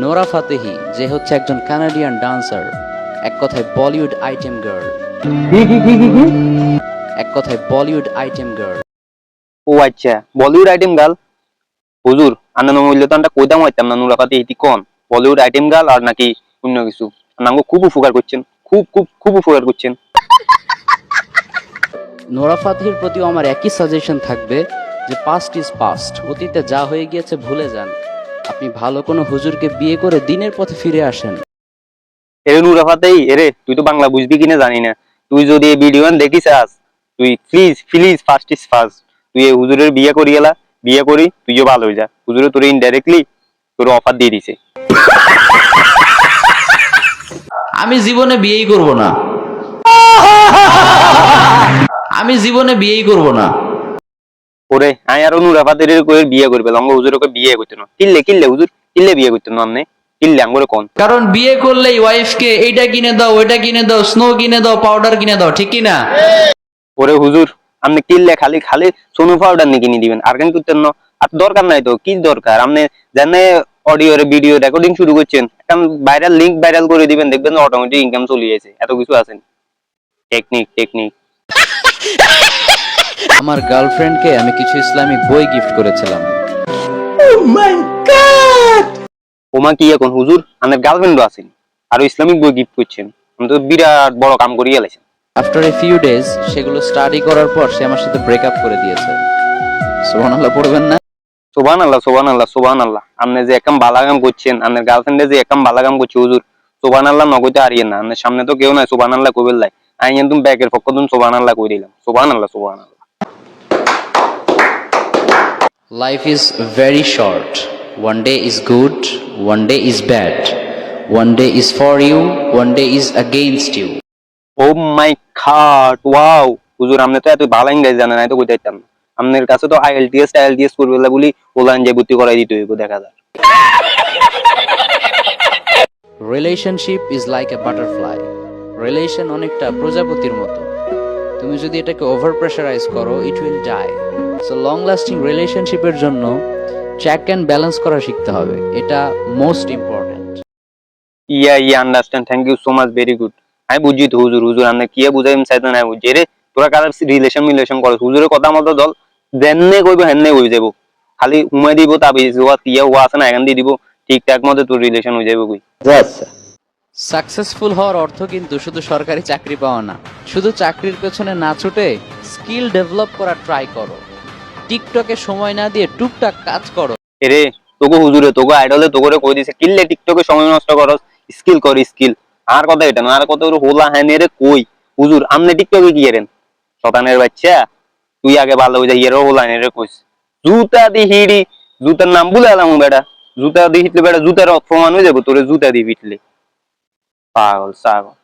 Nora Fatehi যে হচ্ছে একজন কানাডিয়ান ডান্সার এক কথায় বলিউড আইটেম গার্ল। এক কথায় বলিউড আইটেম গার্ল। ও আচ্ছা বলিউড আইটেম গার্ল? হুজুর আনন্দ মূল্য তো আমরা কইতাম হইতাম না? নুরাকাতে এটি কোন? বলিউড আইটেম গার্ল আর নাকি অন্য কিছু? নামগো খুব উপকার করছেন খুব খুব খুব উপকার করছেন। নোরা ফাতেহির প্রতি আমার একই সাজেশন থাকবে যে পাস্ট ইজ পাস্ট অতীতে যা হয়ে গিয়েছে ভুলে যান। আপনি ভালো কোনো হুজুরকে বিয়ে করে দিনের পথে ফিরে আসেন। এরে নুরাফাতেই এরে তুই তো বাংলা বুঝবি কিনা জানি না। তুই যদি এই ভিডিও দেখিস আস তুই please please first is first তুই এই হুজুরের বিয়ে করি গেলা বিয়ে করি তুইও ভালো হয়ে যা। হুজুরে তোর ইনডাইরেক্টলি তোর অফার দিয়ে দিছে। আমি জীবনে বিয়েই করব না। আমি জীবনে বিয়েই করব না। ওরে আমি আরও নুরাফাতের করে বিয়ে করবে লঙ্গ হুজুরকে বিয়ে করতে না। কিল্লে কিল্লে হুজুর কিল্লে বিয়ে করতে না আমনে? কিল্লে আঙ্গুরে কোন? কারণ বিয়ে করলেই ওয়াইফকে এইটা কিনে দাও ওইটা কিনে দাও স্নো কিনে দাও পাউডার কিনে দাও ঠিক কি না ওরে হুজুর আপনি কিনলে খালি খালি সোনু পাউডার নিয়ে কিনে দিবেন আর কেন করতেন না? আর দরকার নাই তো কি দরকার? আপনি জানে অডিও ভিডিও রেকর্ডিং শুরু করছেন একটা ভাইরাল লিংক ভাইরাল করে দিবেন দেখবেন অটোমেটিক ইনকাম চলে যাচ্ছে এত কিছু আছেন টেকনিক টেকনিক আমার গার্লফ্রেন্ডকে আমি কিছু ইসলামিক বই গিফট করেছিলাম। ওমা কি এখন হুজুর? আমার গার্লফ্রেন্ডও আছেন আর ইসলামিক বই গিফট করছেন। আমি তো বিরাট বড় কাম করিয়ে গেলেছেন আফটার এ ফিউ ডেজ সেগুলো স্টাডি করার পর সে আমার সাথে ব্রেকআপ করে দিয়েছে। সুবহানাল্লাহ পড়বেন না? সোবান আল্লাহ সোবান আল্লাহ সোবান আল্লাহ আপনি যে একাম বালাগাম করছেন আপনার গার্লফ্রেন্ডে যে একাম বালাগাম করছে হুজুর সোবান আল্লাহ নগইতে হারিয়ে না। আপনার সামনে তো কেউ নাই সোবান আল্লাহ কবিল লাই আমি কিন্তু ব্যাগের পক্ষ তুমি সোবান আল্লাহ কই দিলাম সোবান আল্লাহ Life is very short. One day is good, one day is bad. One day is for you, one day is against you. ও মাই খাট ওয়াও হুজুর আপনি তো এত ভালো ইংরেজি জানেন না তো কইতে পারতাম না আপনার কাছে তো আইএলটিএস আইএলটিএস করবে বলে বলি ওলান যে ভর্তি করাই দিতে হইব দেখা যায় relationship is like a butterfly relation অনেকটা প্রজাপতির মতো তুমি যদি এটাকে ওভার প্রেশারাইজ করো it will die so long lasting রিলেশনশিপের জন্য চেক অ্যান্ড ব্যালেন্স করা শিখতে হবে। এটা most important yeah yeah understand thank you so much very good আমি বুঝি তো হুজুর। হুজুর আপনি কি বুঝাই চাইতে না বুঝি। রে তোরা কার রিলেশন মিলেশন করো হুজুরের কথা মতো দল। দেননে কইব হেননে হয়ে যাব খালি উমাই দিব তাবি জোয়া তিয়া হওয়া আছে না এখান দিয়ে দিব। ঠিকঠাক মতো তোর রিলেশন হয়ে যাবে কই। সাকসেসফুল হওয়ার অর্থ কিন্তু শুধু সরকারি চাকরি পাওয়া না। শুধু চাকরির পেছনে না ছুটে স্কিল ডেভেলপ করা ট্রাই করো। টিকটকে সময় না দিয়ে টুকটাক কাজ করো। এরে তোকে হুজুরে তোকে আইডলে তোকে কই দিছে? কিল্লে টিকটকে সময় নষ্ট করস স্কিল কর স্কিল আর কথা এটা না, আর কথা ওর হোলা হ্যাঁ রে কই? হুজুর, আমনে টিকটকে কি এরেন শতানের বাচ্চা, তুই আগে ভালো হয়ে যাই এর হোলা হ্যাঁ রে কইস। জুতা দি হিড়ি, জুতার নাম ভুলে এলাম বেটা। জুতা দি হিটলে বেটা, জুতার অপমান হয়ে যাব, তোরে জুতা দি পিটলে পাগল সাগল